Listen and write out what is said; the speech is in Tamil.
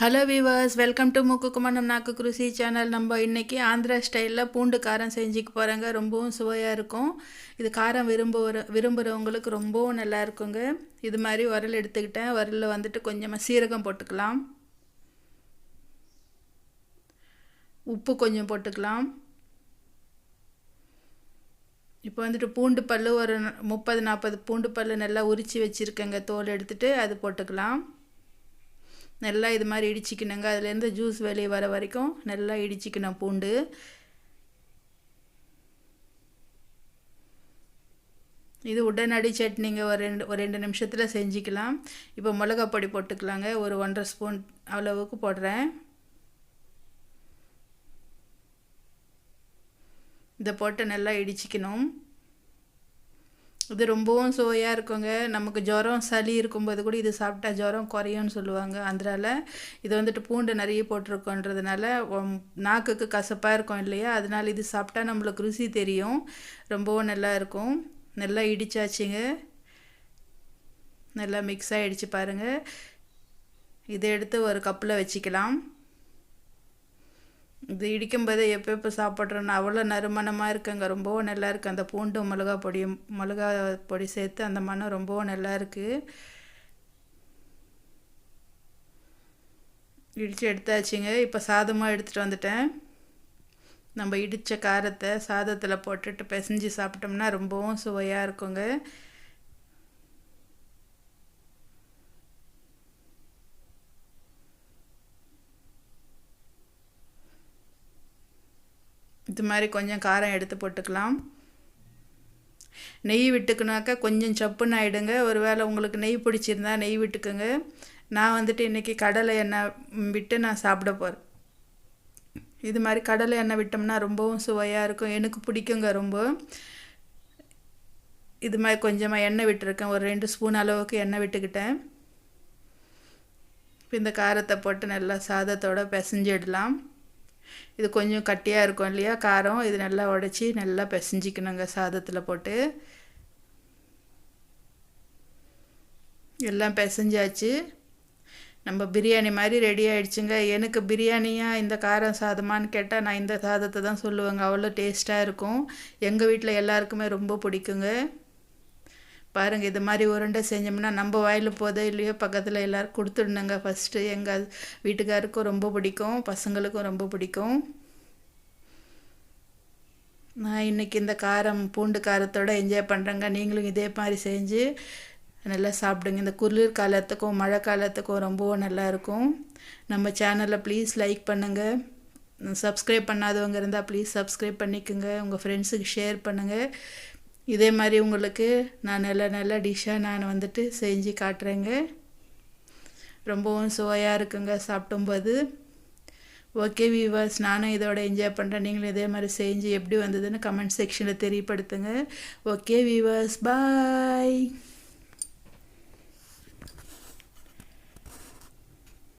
ஹலோ வீவர்ஸ் வெல்கம் டு மூக்கு குமணம் நாக்கு குருசி சேனல் நம்ம இன்றைக்கி ஆந்திரா ஸ்டைலில் பூண்டு காரம் செஞ்சுக்க போகிறோங்க ரொம்பவும் சுவையாக இருக்கும். இது காரம் விரும்புகிற விரும்புகிறவங்களுக்கு ரொம்பவும் நல்லா இருக்குங்க. இது மாதிரி உரல் எடுத்துக்கிட்டேன். உரலில் வந்துட்டு கொஞ்சமாக சீரகம் போட்டுக்கலாம். உப்பு கொஞ்சம் போட்டுக்கலாம். இப்போ வந்துட்டு பூண்டு பல் ஒரு முப்பது நாற்பது பூண்டு பல் நல்லா உரித்து வச்சுருக்கேங்க. தோல் எடுத்துகிட்டு அது போட்டுக்கலாம். நல்லா இது மாதிரி இடிச்சிக்கணுங்க. அதுலேருந்து ஜூஸ் வெளியே வர வரைக்கும் நல்லா இடிச்சிக்கணும் பூண்டு. இது உடனடி சட்னிங்க ஒரு ரெண்டு ஒரு ரெண்டு நிமிஷத்தில் செஞ்சுக்கலாம். இப்போ மிளகா பொடி போட்டுக்கலாங்க. ஒரு ஒன்றரை ஸ்பூன் அளவுக்கு போடுறேன். இதை போட்டு நல்லா இடிச்சிக்கணும். இது ரொம்பவும் சுவையாக இருக்குங்க. நமக்கு ஜுரம் சளி இருக்கும்போது கூட இது சாப்பிட்டா ஜுரம் குறையும்னு சொல்லுவாங்க. அதனால் இது வந்துட்டு பூண்டு நிறைய போட்டிருக்கோன்றதுனால நாக்குக்கு கசப்பாக இருக்கும் இல்லையா? அதனால் இது சாப்பிட்டா நம்மளுக்கு ருசி தெரியும். ரொம்பவும் நல்லா இருக்கும். நல்லா இடிச்சாச்சுங்க. நல்லா மிக்ஸ் ஆகிடுச்சு பாருங்கள் இதை எடுத்து ஒரு கப்பில் வச்சுக்கலாம். இது இடிக்கும்போது எப்போ எப்போ சாப்பிட்றோன்னு அவ்வளோ நறுமணமாக இருக்குங்க. ரொம்பவும் நல்லா இருக்குது அந்த பூண்டு மிளகா பொடியும் மிளகா பொடி சேர்த்து அந்த மனம் ரொம்பவும் நல்லா இருக்குது இடித்து எடுத்தாச்சுங்க. இப்போ சாதமாக எடுத்துகிட்டு வந்துட்டேன். நம்ம இடித்த காரத்தை சாதத்தில் போட்டுட்டு பிசைஞ்சு சாப்பிட்டோம்னா ரொம்பவும் சுவையாக இருக்குங்க. இது மாதிரி கொஞ்சம் காரம் எடுத்து போட்டுக்கலாம். நெய் விட்டுக்குனாக்கா கொஞ்சம் சப்புன்னு ஆகிடுங்க ஒரு வேளை உங்களுக்கு நெய் பிடிச்சிருந்தா நெய் விட்டுக்குங்க. நான் வந்துட்டு இன்றைக்கி கடலை எண்ணெய் விட்டு நான் சாப்பிட போகிறேன் இது மாதிரி கடலை எண்ணெய் விட்டோம்னா ரொம்பவும் சுவையாக இருக்கும். எனக்கு பிடிக்குங்க ரொம்ப. இது மாதிரி கொஞ்சமாக எண்ணெய் விட்டுருக்கேன். ஒரு ரெண்டு ஸ்பூன் அளவுக்கு எண்ணெய் விட்டுக்கிட்டேன். இப்போ இந்த காரத்தை போட்டு நல்லா சாதத்தோடு பிசைஞ்சிடலாம். இது கொஞ்சம் கட்டியாக இருக்கும் இல்லையா? காரம் இது நல்லா உடச்சி நல்லா பிசைஞ்சிக்கணுங்க சாதத்தில் போட்டு. எல்லாம் பிசைஞ்சாச்சு. நம்ம பிரியாணி மாதிரி ரெடி ஆகிடுச்சுங்க எனக்கு பிரியாணியாக இந்த காரம் சாதமானு கேட்டால் நான் இந்த சாதத்தை தான் சொல்லுவேங்க. அவ்வளோ டேஸ்ட்டாக இருக்கும். எங்கள் வீட்டில் எல்லாருக்குமே ரொம்ப பிடிக்குங்க. பாருங்கள் இது மாதிரி உருண்டை செஞ்சோம்னா நம்ம வாயில் போதோ இல்லையோ பக்கத்தில் எல்லோரும் கொடுத்துடணுங்க. ஃபஸ்ட்டு எங்கள் வீட்டுக்காருக்கும் ரொம்ப பிடிக்கும் பசங்களுக்கும் ரொம்ப பிடிக்கும். நான் இன்றைக்கி இந்த காரம் பூண்டு காரத்தோடு என்ஜாய் பண்ணுறேங்க நீங்களும் இதே மாதிரி செஞ்சு நல்லா சாப்பிடுங்க. இந்த குளிர் காலத்துக்கும் மழை காலத்துக்கும் ரொம்பவும் நல்லாயிருக்கும் நம்ம சேனலை ப்ளீஸ் லைக் பண்ணுங்கள் சப்ஸ்கிரைப் பண்ணாதவங்க இருந்தால் ப்ளீஸ் சப்ஸ்கிரைப் பண்ணிக்கோங்க. உங்கள் ஃப்ரெண்ட்ஸுக்கு ஷேர் பண்ணுங்கள் இதே மாதிரி உங்களுக்கு நான் நல்ல நல்ல டிஷ்ஷாக நான் வந்துட்டு செஞ்சு காட்டுறேங்க. ரொம்பவும் சுவையாக இருக்குங்க சாப்பிடும்போது. ஓகே வீவர்ஸ் நானும் இதோட என்ஜாய் பண்ணுறேன் நீங்களும் இதே மாதிரி செஞ்சு எப்படி வந்ததுன்னு கமெண்ட் செக்ஷனில் தெரியப்படுத்துங்க. ஓகே வீவர்ஸ் பாய்